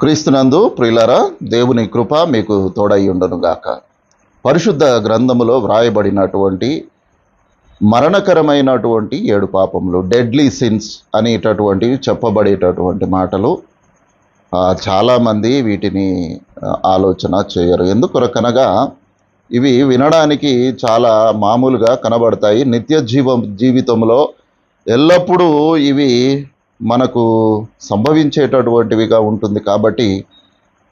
క్రీస్తునందు ప్రియులరా దేవుని కృప మీకు తోడై గాక. పరిశుద్ధ గ్రంథములో వ్రాయబడినటువంటి మరణకరమైనటువంటి ఏడు పాపములు డెడ్లీ సిన్స్ అనేటటువంటివి చెప్పబడేటటువంటి మాటలు చాలామంది వీటిని ఆలోచన చేయరు. ఎందుకొరకనగా ఇవి వినడానికి చాలా మామూలుగా కనబడతాయి. నిత్య జీవ జీవితంలో ఎల్లప్పుడూ ఇవి మనకు సంభవించేటటువంటివిగా ఉంటుంది కాబట్టి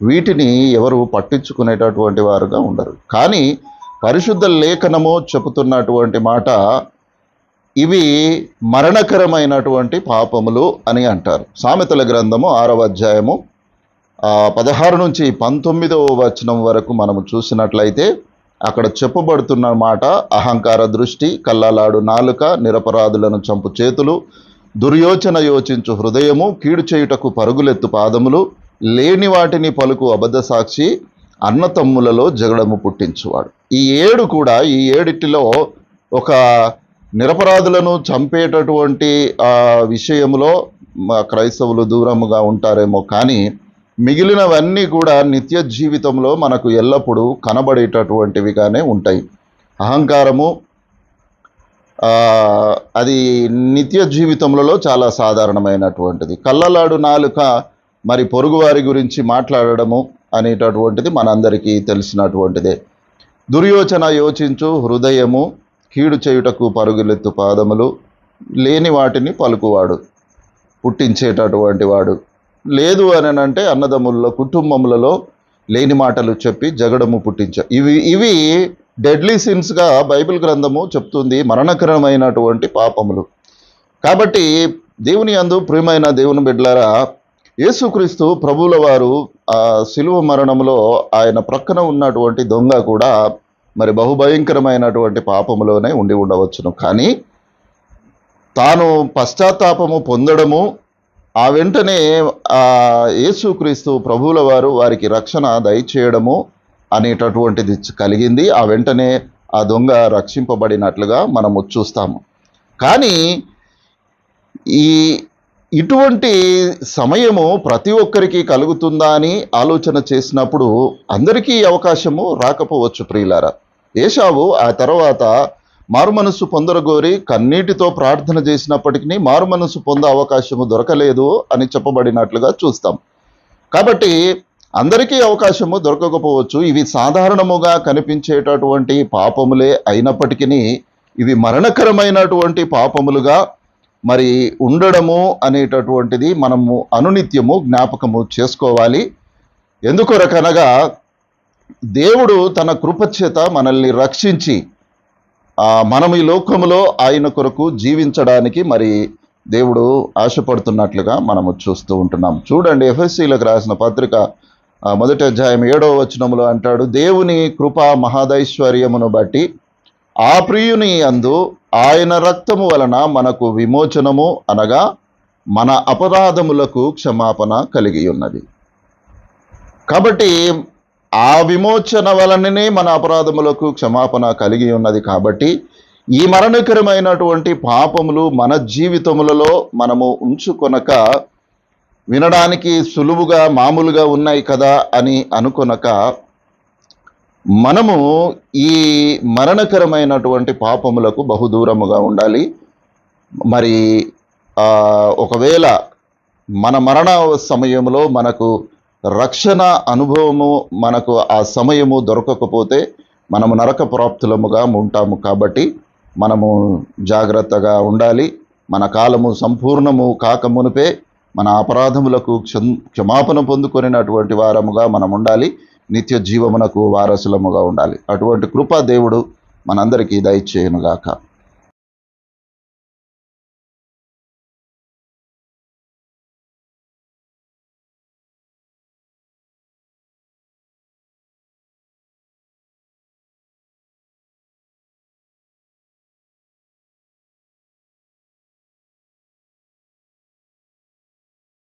వీటిని ఎవరు పట్టించుకునేటటువంటి వారుగా ఉండరు. కానీ పరిశుద్ధ లేఖనము చెబుతున్నటువంటి మాట ఇవి మరణకరమైనటువంటి పాపములు అని అంటారు. సామెతల గ్రంథము ఆరవ అధ్యాయము పదహారు నుంచి పంతొమ్మిదవ వచనం వరకు మనము చూసినట్లయితే అక్కడ చెప్పబడుతున్న మాట అహంకార దృష్టి కళ్ళలాడు నాలుక నిరపరాధులను చంపు చేతులు దుర్యోచన యోచించు హృదయము కీడు చేయుటకు పరుగులెత్తు పాదములు లేని వాటిని పలుకు అబద్ధ సాక్షి అన్నతమ్ములలో జగడము పుట్టించువాడు. ఈ ఏడు కూడా ఈ ఏడిటిలో ఒక నిరపరాధులను చంపేటటువంటి విషయంలో క్రైస్తవులు దూరముగా ఉంటారేమో కానీ మిగిలినవన్నీ కూడా నిత్య జీవితంలో మనకు ఎల్లప్పుడూ కనబడేటటువంటివిగానే ఉంటాయి. అహంకారము అది నిత్య జీవితంలో చాలా సాధారణమైనటువంటిది. కళ్ళలాడు నాలుక మరి పొరుగువారి గురించి మాట్లాడడము అనేటటువంటిది మనందరికీ తెలిసినటువంటిదే. దుర్యోచన యోచించు హృదయము కీడు చేయుటకు పరుగులెత్తు పాదములు లేని వాటిని పలుకువాడు పుట్టించేటటువంటి వాడు. లేదు అని అంటే అన్నదమ్ములలో కుటుంబములలో లేని మాటలు చెప్పి జగడము పుట్టించ ఇవి ఇవి డెడ్లీ సిన్స్గా బైబిల్ గ్రంథము చెప్తుంది మరణకరమైనటువంటి పాపములు. కాబట్టి దేవుని అందు ప్రియమైన దేవుని బిడ్డలారా యేసుక్రీస్తు ప్రభువుల వారు సిలువ శిలువ మరణంలో ఆయన ప్రక్కన ఉన్నటువంటి దొంగ కూడా మరి బహుభయంకరమైనటువంటి పాపములోనే ఉండి ఉండవచ్చును. కానీ తాను పశ్చాత్తాపము పొందడము ఆ వెంటనే యేసుక్రీస్తు ప్రభువుల వారు వారికి రక్షణ దయచేయడము అనేటటువంటిది కలిగింది. ఆ వెంటనే ఆ దొంగ రక్షింపబడినట్లుగా మనము చూస్తాము. కానీ ఈ ఇటువంటి సమయము ప్రతి ఒక్కరికి కలుగుతుందా అని ఆలోచన చేసినప్పుడు అందరికీ అవకాశము రాకపోవచ్చు ప్రియులారా. ఏషావు ఆ తర్వాత మారుమనస్సు పొందరగోరి కన్నీటితో ప్రార్థన చేసినప్పటికీ మారుమనస్సు పొందే అవకాశము దొరకలేదు అని చెప్పబడినట్లుగా చూస్తాం. కాబట్టి అందరికీ అవకాశము దొరకకపోవచ్చు. ఇవి సాధారణముగా కనిపించేటటువంటి పాపములే అయినప్పటికీ ఇవి మరణకరమైనటువంటి పాపములుగా మరి ఉండడము అనేటటువంటిది మనము అనునిత్యము జ్ఞాపకము చేసుకోవాలి. ఎందుకొరకనగా దేవుడు తన కృపచేత మనల్ని రక్షించి మనం ఈ లోకములో ఆయన కొరకు జీవించడానికి మరి దేవుడు ఆశపడుతున్నట్లుగా మనము చూస్తూ ఉంటున్నాం. చూడండి ఎఫ్ఎస్సీలకు రాసిన పత్రిక మొదటి అధ్యాయం ఏడవ వచనములో అంటాడు దేవుని కృపా మహాదైశ్వర్యమును బట్టి ఆ ప్రియుని అందు ఆయన రక్తము వలన మనకు విమోచనము అనగా మన అపరాధములకు క్షమాపణ కలిగి ఉన్నది. కాబట్టి ఆ విమోచన వలననే మన అపరాధములకు క్షమాపణ కలిగి ఉన్నది కాబట్టి ఈ మరణకరమైనటువంటి పాపములు మన జీవితములలో మనము ఉంచుకొనక వినడానికి సులువుగా మామూలుగా ఉన్నాయి కదా అని అనుకొనక మనము ఈ మరణకరమైనటువంటి పాపములకు బహుదూరముగా ఉండాలి. మరి ఒకవేళ మన మరణ సమయంలో మనకు రక్షణ అనుభవము మనకు ఆ సమయము దొరకకపోతే మనము నరక ప్రాప్తులముగా ఉంటాము కాబట్టి మనము జాగ్రత్తగా ఉండాలి. మన కాలము సంపూర్ణము కాకమునుపే మన అపరాధములకు క్షం క్షమాపణ పొందుకొనినటువంటి వారముగా మనం ఉండాలి నిత్య జీవమునకు వారసులముగా ఉండాలి. అటువంటి కృపా దేవుడు మనందరికీ దయచేయనుగాక.